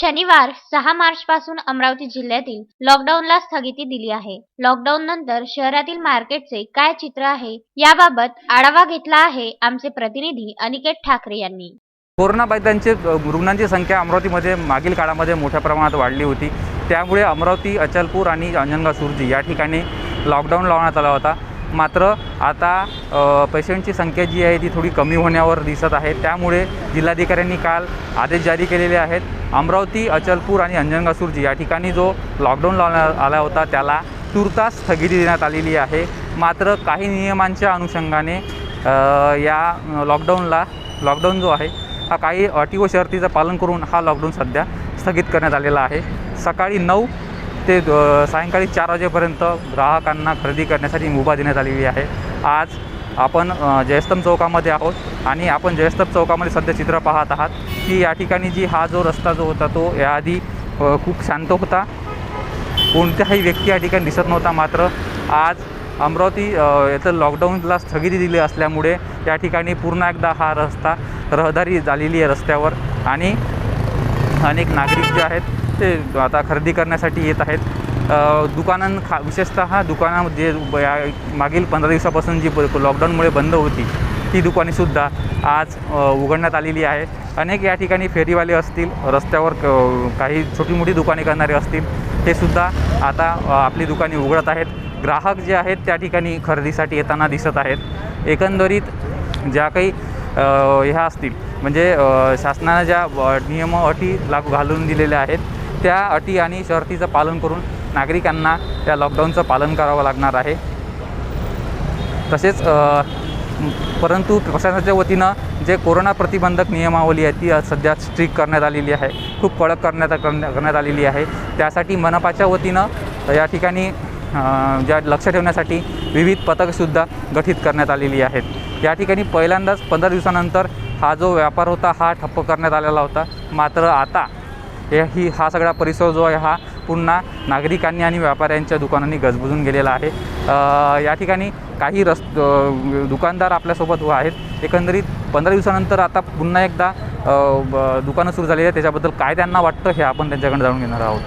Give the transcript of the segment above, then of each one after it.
शनिवार सहा मार्च पासून अमरावती जिल्ह्यातील लॉकडाऊनला स्थगिती दिली आहे. लॉकडाऊन नंतर शहरातील मार्केटचे काय चित्र आहे याबाबत आढावा घेतला आहे आमचे प्रतिनिधी अनिकेत ठाकरे यांनी. कोरोनाबाधितांचे रुग्णांची संख्या अमरावतीमध्ये मागील काळामध्ये मोठ्या प्रमाणात वाढली होती. त्यामुळे अमरावती अचलपूर आणि अंजनगाव सुरजी या ठिकाणी लॉकडाऊन लावण्यात आला होता. मात्र आता पेशंटची संख्या जी आहे ती थोडी कमी होण्यावर दिसत आहे. त्यामुळे जिल्हाधिकाऱ्यांनी काल आदेश जारी केलेले आहेत. अमरावती अचलपूर आणि अंजनगासूरजी या ठिकाणी जो लॉकडाऊन लावण्यात आला होता त्याला तुर्तास स्थगिती देण्यात आलेली आहे. मात्र काही नियमांच्या अनुषंगाने या लॉकडाऊनला लॉकडाऊन जो आहे हा काही अटी व शर्तीचं पालन करून हा लॉकडाऊन सध्या स्थगित करण्यात आलेला आहे. सकाळी नऊ ते सायंकाळी चार वाजेपर्यंत ग्राहकांना खरेदी करण्यासाठी मुभा देण्यात आलेली आहे. आज आपण जयस्तंभ चौकामध्ये आहोत आणि आपण जयस्तंभ चौकामध्ये सध्या चित्र पाहत आहात की या ठिकाणी जी हा जो रस्ता जो होता तो याआधी खूप शांत होता. कोणत्याही व्यक्ती या ठिकाणी दिसत नव्हता मात्र आज अमरावती येथं लॉकडाऊनला स्थगिती दिली असल्यामुळे या ठिकाणी पूर्ण एकदा हा रस्ता रहदारी झालेली आहे रस्त्यावर आणि अनेक नागरिक जे आहेत ते आता खरेदी करण्यासाठी येत आहेत. दुकानां खा विशेषतः दुकानामध्ये या मागील पंधरा दिवसापासून जी लॉकडाऊनमुळे बंद होती ती दुकानेसुद्धा आज उघडण्यात आलेली आहे. अनेक या ठिकाणी फेरीवाले असतील रस्त्यावर क- काही छोटी मोठी दुकाने करणारे असतील ते सुद्धा आता आपली दुकाने उघडत आहेत. ग्राहक जे आहेत त्या ठिकाणी खरेदीसाठी येताना दिसत आहेत. एकंदरीत ज्या काही ह्या असतील म्हणजे शासनानं ज्या नियम अटी लागू घालून दिलेल्या आहेत त्या अटी आणि शर्तीचं पालन करून नागरिकांना त्या लॉकडाऊनचं पालन करावं लागणार आहे. तसेच परंतु प्रशासनाच्या वतीनं जे कोरोना प्रतिबंधक नियमावली आहे ती सध्या स्ट्रिक करण्यात आलेली आहे. खूप कडक करण्यात करण्या- करण्यात आलेली आहे. त्यासाठी मनपाच्या वतीनं या ठिकाणी ज्या लक्ष ठेवण्यासाठी विविध पथकसुद्धा गठीत करण्यात आलेली आहेत. या ठिकाणी पहिल्यांदाच पंधरा दिवसानंतर हा जो व्यापार होता हा ठप्प करण्यात आलेला होता. मात्र आता हे ही हा सगळा परिसर जो आहे हा पुन्हा नागरिकांनी आणि व्यापाऱ्यांच्या दुकानांनी गजबजून गेलेला आहे. या ठिकाणी काही रस् दुकानदार आपल्यासोबत आहेत. एकंदरीत पंधरा दिवसानंतर आता पुन्हा एकदा ब- दुकानं सुरू झालेली आहे त्याच्याबद्दल काय त्यांना वाटतं हे आपण त्यांच्याकडे जाणून घेणार आहोत.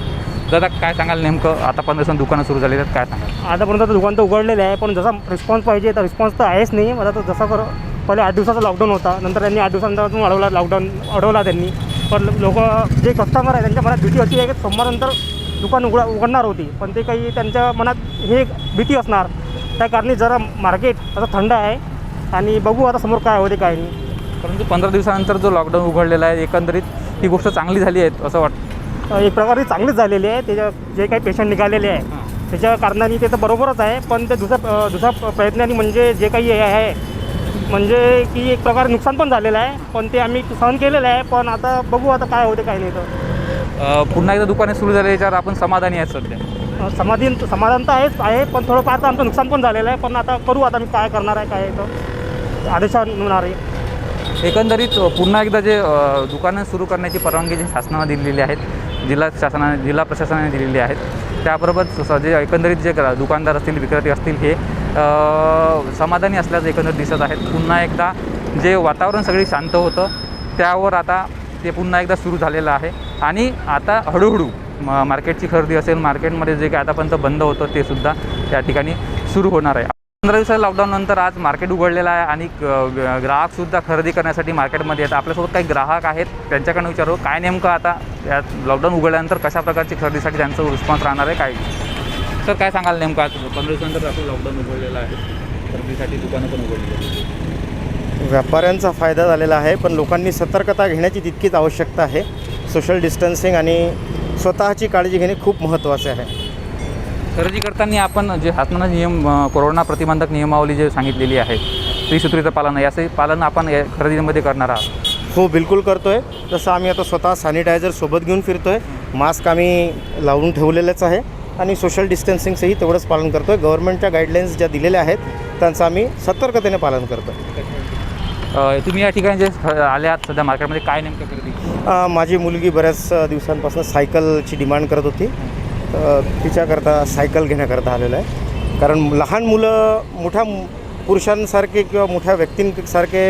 दादा काय सांगाल नेमकं? आता पंधरा दिवसांत दुकानं सुरू झालेली आहेत. काय सांगाल? आतापर्यंत तर दुकान तर उघडलेलं आहे पण जसा रिस्पॉन्स पाहिजे तर रिस्पॉन्स तर आहेच नाही. मला तर जसा कर पहिले आठ दिवसाचा लॉकडाऊन होता. नंतर त्यांनी आठ दिवसांपासून वाढवला लॉकडाऊन अडवला त्यांनी. पण लोक जे कस्टमर आहे त्यांच्या मनात भीती अशी आहे की सोमवारनंतर दुकान उघडा उघडणार होती. पण ते काही त्यांच्या मनात हे भीती असणार. त्या कारणी जरा मार्केट असं थंड आहे आणि बघू आता समोर काय होते काय नाही. परंतु पंधरा दिवसानंतर जो लॉकडाऊन उघडलेला आहे एकंदरीत ही गोष्ट चांगली झाली आहे असं वाटतं. एक प्रकारे चांगलीच झालेली आहे. त्याच्या जे काही पेशंट निघालेले आहे त्याच्या कारणाने ते तर बरोबरच आहे. पण ते दुसऱ्या दुसऱ्या प्रयत्नाने म्हणजे जे काही हे आहे म्हणजे की एक प्रकारे नुकसान पण झालेलं आहे. पण ते आम्ही सहन केलेलं आहे. पण आता बघू आता काय होते काय नाही तर. अ, पुन्हा एकदा दुकाने सुरू झाले याच्यावर आपण समाधानी आहेत सध्या. अ, समाधान समाधान तर आहेच आहे. पण थोडंफार तर आमचं नुकसान पण झालेलं आहे. पण आता करू आता मी काय करणार आहे काय आहे तर. आदेशानुसार आहे. एकंदरीत पुन्हा एकदा जे अ, दुकानं सुरू करण्याची परवानगी जी शासनानं दिलेली आहेत जिल्हा शासनाने जिल्हा प्रशासनाने दिलेली आहेत त्याबरोबर स- जे एकंदरीत जे ग्रा- दुकानदार असतील विक्रेते असतील हे समाधानी असल्याचं एकंदर दिसत आहेत पुन्हा एकदा जे वातावरण सगळी शांत होतं त्यावर आता ते पुन्हा एकदा सुरू झालेलं आहे. आणि आता हळूहळू म मार्केटची खरेदी असेल मार्केटमध्ये जे काय आतापर्यंत बंद होतं ते सुद्धा त्या ठिकाणी सुरू होणार आहे. पंधरा दिवसाच्या लॉकडाऊननंतर आज मार्केट उघडलेलं आहे आणि ग्राहकसुद्धा खरेदी करण्यासाठी मार्केटमध्ये येतात. आपल्यासोबत काही ग्राहक आहेत त्यांच्याकडनं विचारू काय नेमकं आता या लॉकडाऊन उघडल्यानंतर कशा प्रकारची खरेदीसाठी त्यांचं रिस्पॉन्स राहणार आहे काय? सर काय सांगाल नेमकं आज? पंधरा दिवसानंतर आपलं लॉकडाऊन उघडलेलं आहे. खरेदीसाठी दुकानं पण उघडली व्यापाऱ्यांचा फायदा झालेला आहे पण लोकांनी सतर्कता घेण्याची तितकीच आवश्यकता आहे. सोशल डिस्टन्सिंग आणि स्वतःची काळजी घेणे खूप महत्त्वाचे आहे. खरेदी करताना आपण जे शासनानं नियम अ, कोरोना प्रतिबंधक नियमावली जे सांगितलेली आहे त्रिसूत्रीचं पालन याचे पालन आपण या खरेदीमध्ये करणार आहात? हो बिलकुल करतो आहे जसं आम्ही आता स्वतः सॅनिटायझर सोबत घेऊन फिरतो आहे मास्क आम्ही लावून ठेवलेलंच आहे. आणि सोशल डिस्टन्सिंगचंही तेवढंच पालन करतो आहे गव्हर्नमेंटच्या गाईडलाईन्स ज्या दिलेल्या आहेत त्यांचं आम्ही सतर्कतेने पालन करतो अ, तुम्ही या ठिकाणी जे आले आहात सध्या मार्केटमध्ये काय नेमकं खरेदी आहे? माझी मुलगी बऱ्याच दिवसांपासून सायकलची डिमांड करत होती. तिच्याकरता सायकल घेण्याकरता आलेलं आहे. कारण लहान मुलं मोठ्या पुरुषांसारखे किंवा मोठ्या व्यक्तींसारखे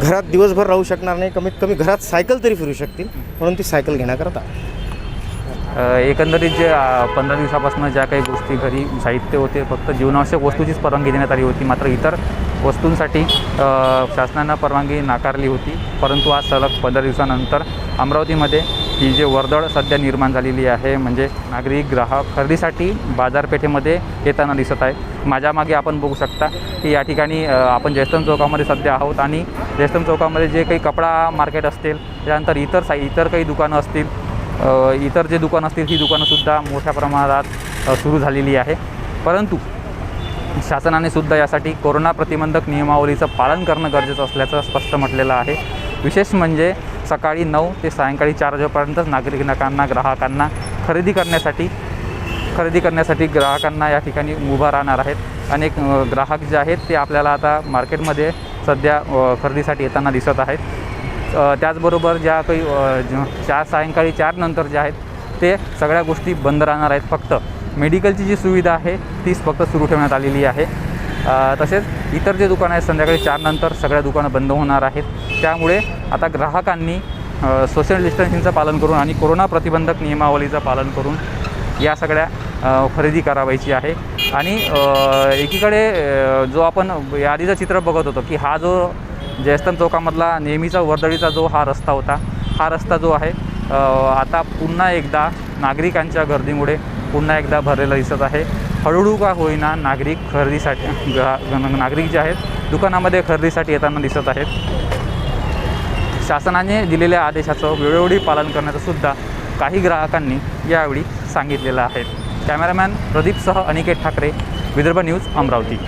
घरात दिवसभर राहू शकणार नाही. कमीत कमी घरात सायकल तरी फिरू शकतील. म्हणून ती सायकल घेण्याकरता एकंदरीत जे पंधरा दिवसापासून ज्या काही गोष्टी घरी साहित्य होते फक्त जीवनावश्यक वस्तूचीच परवानगी देण्यात आली होती मात्र इतर वस्तूंसाठी शासनानं परवानगी नाकारली होती. परंतु आज सलग पंधरा दिवसानंतर अमरावतीमध्ये ही जे वर्दळ सध्या निर्माण झालेली आहे म्हणजे नागरिक ग्राहक खरेदीसाठी बाजारपेठेमध्ये येताना दिसत आहे. माझ्या मागे आपण बघू शकता की या ठिकाणी आपण जयस्तम चौकामध्ये सध्या आहोत आणि जयस्तम चौकामध्ये जे काही कपडा मार्केट असतील त्यानंतर इतर सा इतर काही दुकानं असतील इतर जे दुकानं असतील ही दुकानंसुद्धा मोठ्या प्रमाणात सुरू झालेली आहे. परंतु शासनाने सुद्धा यासाठी कोरोना प्रतिबंधक नियमावलीचं पालन करणं गरजेचं असल्याचं स्पष्ट म्हटलेलं आहे. विशेष म्हणजे सकाळी नऊ ते सायंकाळी चार वाजेपर्यंतच नागरिकांना ग्राहकांना खरेदी करण्यासाठी खरेदी करण्यासाठी ग्राहकांना या ठिकाणी उभा राहणार आहेत. अनेक ग्राहक जे आहेत ते आपल्याला आता मार्केटमध्ये सध्या खरेदीसाठी येताना दिसत आहेत. त्याचबरोबर ज्या काही चार सायंकाळी चार नंतर जे आहेत ते सगळ्या गोष्टी बंद राहणार आहेत फक्त. मेडिकलची जी सुविधा आहे तीच फक्त सुरू ठेवण्यात आलेली आहे. तसेच इतर जे दुकानं आहेत संध्याकाळी चारनंतर सगळ्या दुकानं बंद होणार आहेत. त्यामुळे आता ग्राहकांनी सोशल डिस्टन्सिंगचं पालन करून आणि कोरोना प्रतिबंधक नियमावलीचं पालन करून या सगळ्या खरेदी करावायची आहे. आणि एकीकडे जो आपण यादीचं चित्र बघत होतो की हा जो जयस्तन चौकामधला नेहमीचा वर्दळीचा जो हा रस्ता होता हा रस्ता जो आहे आता पुन्हा एकदा नागरिकांच्या गर्दीमुळे पुन्हा एकदा भरलेला दिसत आहे. हळूहळू का होईना नागरिक खरेदीसाठी ग्रा- नागरिक जे आहेत दुकानामध्ये खरेदीसाठी येताना दिसत आहेत. शासनाने दिलेल्या आदेशाचं वेळोवेळी पालन करण्याचं सुद्धा काही ग्राहकांनी यावेळी सांगितलेलं आहे. कॅमेरामॅन प्रदीपसह अनिकेत ठाकरे विदर्भ न्यूज अमरावती.